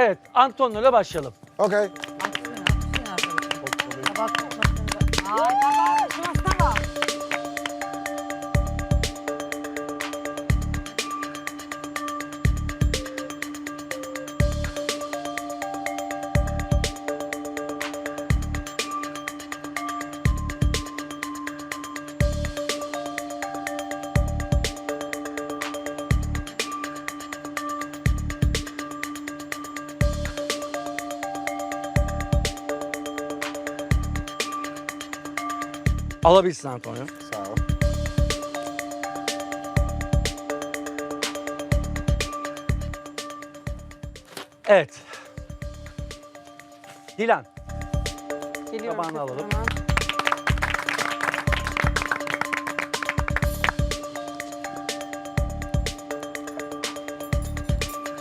Evet, Antonio ile başlayalım. Okay. Ay tamam, şurası Alabilirsin Antonio. Sağ ol. Evet. Dilan. Geliyorum. Tabağını alalım. Hemen.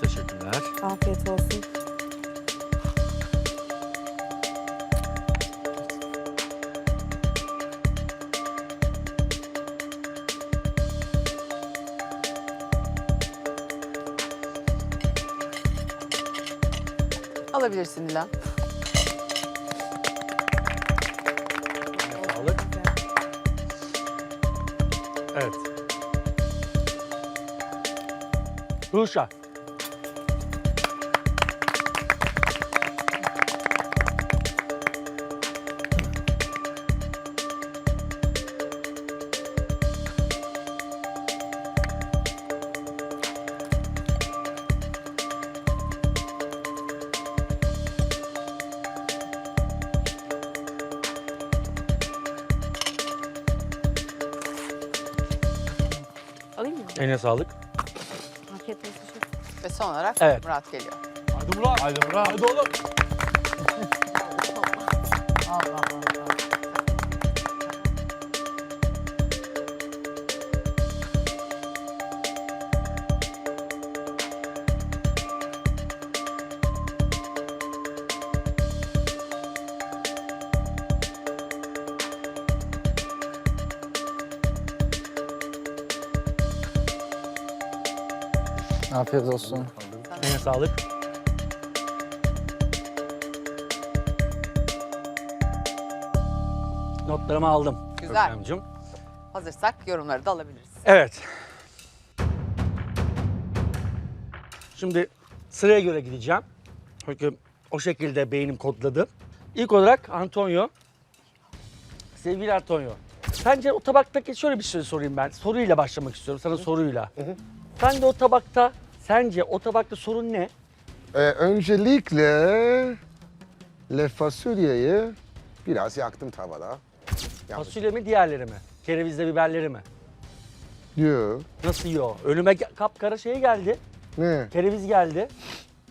Teşekkürler. Afiyet olsun. Alabilirsin Dilan. Sağlık. Evet. Ruşa. Alayım mı? Eline sağlık. Afiyet olsun. Ve son olarak Evet. Murat geliyor. Hadi Murat. Hadi Murat. Hadi oğlum. Afiyet olsun. Eline sağlık. Notlarımı aldım. Güzel. Görkemciğim. Hazırsak yorumları da alabiliriz. Evet. Şimdi sıraya göre gideceğim. Çünkü o şekilde beynim kodladı. İlk olarak Antonio. Sevgili Antonio. Sence o tabaktaki şöyle bir şey sorayım ben. Soruyla başlamak istiyorum sana soruyla. Sen de o tabakta sence o tabakta sorun ne? Ee, öncelikle le fasulyeyi biraz yaktım tavada. Yanlış. Fasulye mi diğerleri mi? Kerevizle biberleri mi? Yo. Nasıl yiyor? Önüme kapkara şey geldi. Ne? Kereviz geldi.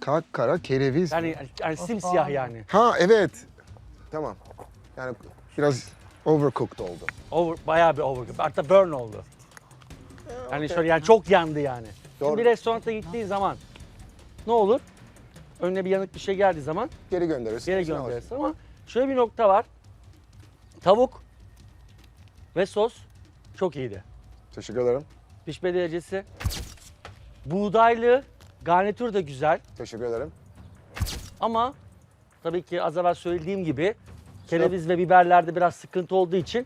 Kalk kara kereviz. mi? Yani, yani simsiyah yani. Ha evet. Tamam. Yani biraz overcooked oldu. Over, bayağı bir overcooked. Hatta burn oldu. Yani şöyle yani çok yandı yani. Doğru. Bir restoranta gittiğin zaman ne olur? Önüne bir yanık bir şey geldiği zaman Geri gönderirsin. geri Sen gönderirsin ama şöyle bir nokta var. Tavuk ve sos çok iyiydi. Teşekkür ederim. Pişme derecesi buğdaylı garnitür de güzel Teşekkür ederim. ama tabii ki az evvel söylediğim gibi kereviz ve biberlerde biraz sıkıntı olduğu için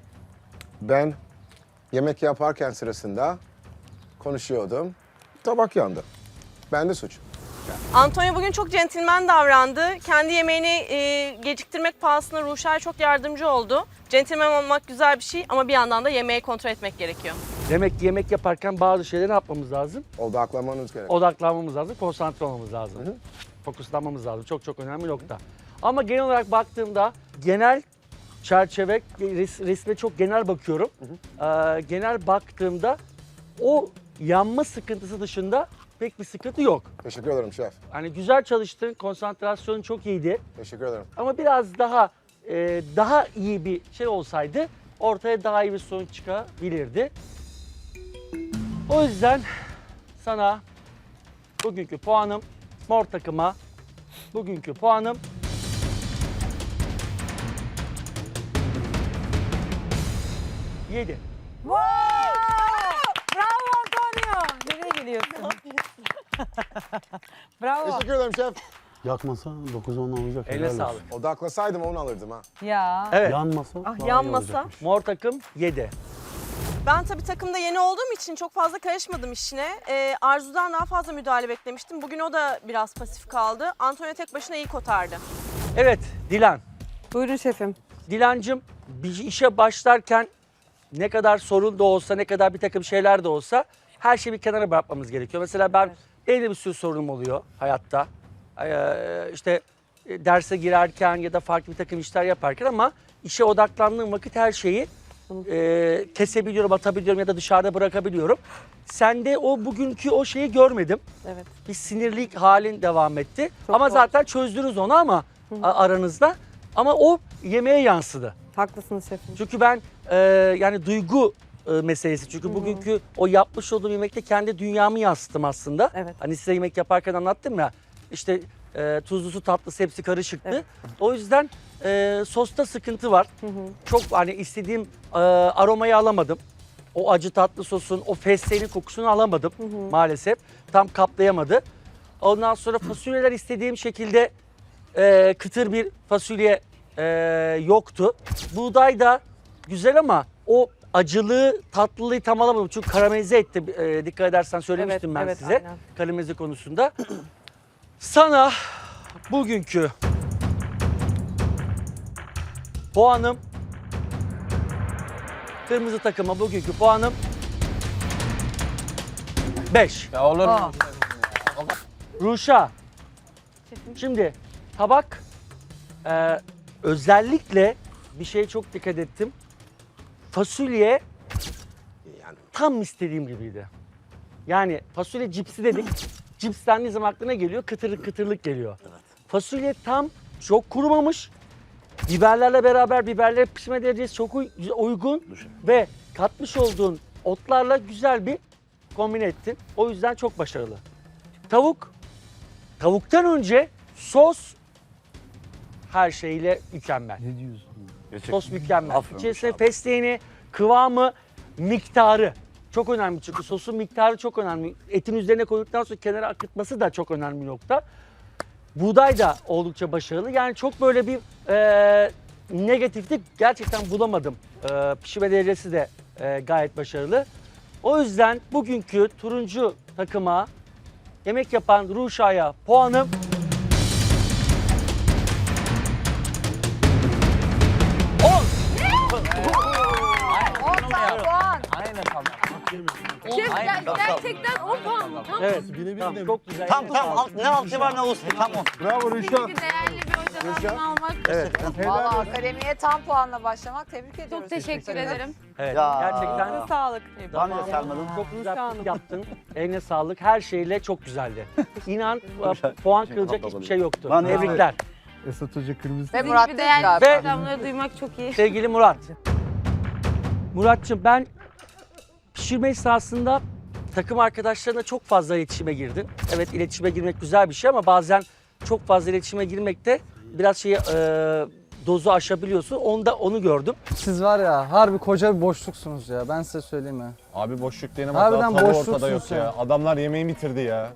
Ben yemek yaparken sırasında konuşuyordum. Tabak yandı. Bende suç. Antonio bugün çok centilmen davrandı. Kendi yemeğini e, geciktirmek pahasına Ruşay çok yardımcı oldu. Centilmen olmak güzel bir şey ama bir yandan da yemeği kontrol etmek gerekiyor. demek ki yemek yaparken bazı şeyleri ne yapmamız lazım? Odaklamanız gerek. odaklanmamız lazım, konsantre olmamız lazım. Fokuslanmamız lazım. Çok çok önemli nokta. Ama genel olarak baktığımda genel çerçeve, res, resme çok genel bakıyorum. Ee, genel baktığımda o yanma sıkıntısı dışında pek bir sıkıntı yok. Teşekkür ederim şef. Hani güzel çalıştın, konsantrasyonun çok iyiydi. Teşekkür ederim. Ama biraz daha e, daha iyi bir şey olsaydı ortaya daha iyi bir sonuç çıkabilirdi. O yüzden sana bugünkü puanım mor takıma bugünkü puanım 7. Wow! Bravo Gidiyorsun? Bravo. Teşekkür ederim şef. Yakmasa 9-10 olacak. Eline helal olsun. sağlık. Odaklasaydım onu alırdım ha. Ya. Evet. Yanmasa Ah iyi yanmasa. olacakmış. Mor takım 7. Ben tabii takımda yeni olduğum için çok fazla karışmadım işine. Ee, Arzu'dan daha fazla müdahale beklemiştim. Bugün o da biraz pasif kaldı. Antonio tek başına iyi kotardı. Evet Dilan. Buyurun şefim. Dilancım bir işe başlarken ne kadar sorun da olsa, ne kadar bir takım şeyler de olsa her şeyi bir kenara bırakmamız gerekiyor. Mesela ben benim de bir sürü sorunum oluyor hayatta. Ee, işte e, derse girerken ya da farklı bir takım işler yaparken ama işe odaklandığım vakit her şeyi e, kesebiliyorum, atabiliyorum ya da dışarıda bırakabiliyorum. Sende o bugünkü o şeyi görmedim. Evet. Bir sinirlik halin devam etti. Çok ama doğru. zaten çözdünüz onu ama aranızda. Ama o yemeğe yansıdı. Haklısınız şefim. Çünkü ben e, yani duygu e, meselesi. Çünkü bugünkü o yapmış olduğum yemekte kendi dünyamı yansıttım aslında. Evet. Hani size yemek yaparken anlattım ya. İşte e, tuzlusu tatlısı hepsi karışıktı. Evet. O yüzden e, sosta sıkıntı var. Çok hani istediğim e, aromayı alamadım. O acı tatlı sosun, o fesleğenin kokusunu alamadım maalesef. Tam kaplayamadı. Ondan sonra fasulyeler istediğim şekilde e, kıtır bir fasulye e, yoktu. Buğday da güzel ama o acılığı, tatlılığı tam alamadım. Çünkü karamelize etti. E, dikkat edersen söylemiştim Evet, ben evet, size. aynen. Karamelize konusunda. Sana bugünkü puanım kırmızı takıma bugünkü puanım 5. Ya olur mu? Ruşa. Şimdi tabak e, özellikle bir şeye çok dikkat ettim. Fasulye Yani tam istediğim gibiydi. Yani fasulye cipsi dedik. Cips dendiği zaman aklına geliyor kıtırlık kıtırlık geliyor. Fasulye tam çok kurumamış. Biberlerle beraber biberler pişme derecesi çok uy- uygun ve katmış olduğun otlarla güzel bir kombine ettin. O yüzden çok başarılı. Tavuk. Tavuktan önce sos her şeyle mükemmel. Ne diyorsun? Sos mükemmel. Aferin İçerisine maşallah. fesleğeni, kıvamı, miktarı. Çok önemli çünkü sosun miktarı çok önemli. Etin üzerine koyduktan sonra kenara akıtması da çok önemli nokta. Buğday da oldukça başarılı. Yani çok böyle bir e, negatiflik gerçekten bulamadım. E, pişirme derecesi de e, gayet başarılı. O yüzden bugünkü turuncu takıma yemek yapan Ruşa'ya puanım Şef gerçekten 10 puan mı? Tam Evet. Tamam, çok güzel. Tam tam alt, ne altı var ne üstü tam o. Bravo Rüşa. değerli bir hocadan almak. Evet. Valla akademiye tam puanla başlamak tebrik ediyoruz. Çok teşekkür ederim. Evet. Ya. Gerçekten Sağlık. Daha ne sarmadın? çok güzel yaptın. Eline sağlık. Her şeyle çok güzeldi. İnan e, puan kırılacak hiçbir şey yoktu. Lan ya. Tebrikler. Esat Hoca kırmızı. Ve Sizin Murat gibi değil değerli selamları duymak çok iyi. Sevgili Murat. Muratçım ben pişirme esnasında takım arkadaşlarına çok fazla iletişime girdin. Evet iletişime girmek güzel bir şey ama bazen çok fazla iletişime girmekte biraz şeyi e, dozu aşabiliyorsun. Onda onu gördüm. Siz var ya harbi koca bir boşluksunuz ya ben size söyleyeyim ya. Abi boşluk diyelim Harbiden hatta tavuğu boşluksun ortada yok sen. ya. Adamlar yemeği bitirdi ya.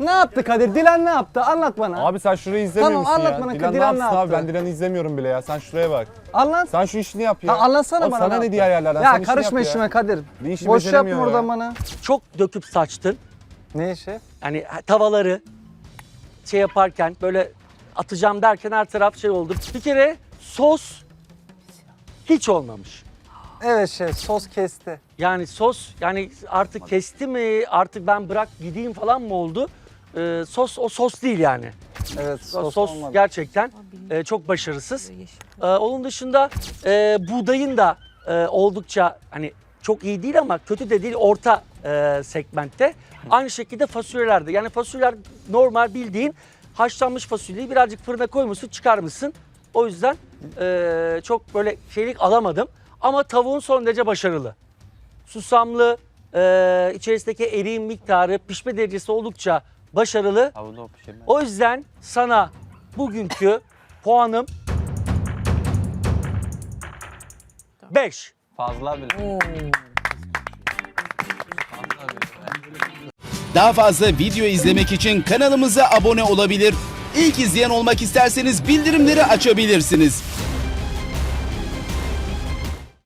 Ne yaptı Kadir? Dilan ne yaptı? Anlat bana. Abi sen şurayı izlemiyor Tamam, musun anlat ya? bana, Dilan ne Dilan yapsın ne abi? yaptı? Ben Dilan'ı izlemiyorum bile ya. Sen şuraya bak. Anlat. Sen şu işini yap ya. Ha, anlatsana Oğlum bana. Sana ne ne yaptı. diye ayarlar? Ya Sen işini karışma yap ya. işime Kadir. Bir işi Boş yapma beceremiyor oradan ya. bana. Çok döküp saçtın. Ne işi? Yani tavaları şey yaparken böyle atacağım derken her taraf şey oldu. Bir kere sos hiç olmamış. Evet şef sos kesti. Yani sos yani artık kesti mi artık ben bırak gideyim falan mı oldu? Ee, sos o sos değil yani. Evet Sos, sos, olmadı. gerçekten e, çok başarısız. Ee, onun dışında e, buğdayın da e, oldukça hani çok iyi değil ama kötü de değil orta e, segmentte. Aynı şekilde fasulyelerde yani fasulyeler normal bildiğin haşlanmış fasulyeyi birazcık fırına koymuşsun çıkarmışsın. O yüzden e, çok böyle şeylik alamadım. Ama tavuğun son derece başarılı. Susamlı, e, içerisindeki eriğin miktarı, pişme derecesi oldukça başarılı. O yüzden sana bugünkü puanım 5. Fazla bile. Daha fazla video izlemek için kanalımıza abone olabilir. İlk izleyen olmak isterseniz bildirimleri açabilirsiniz.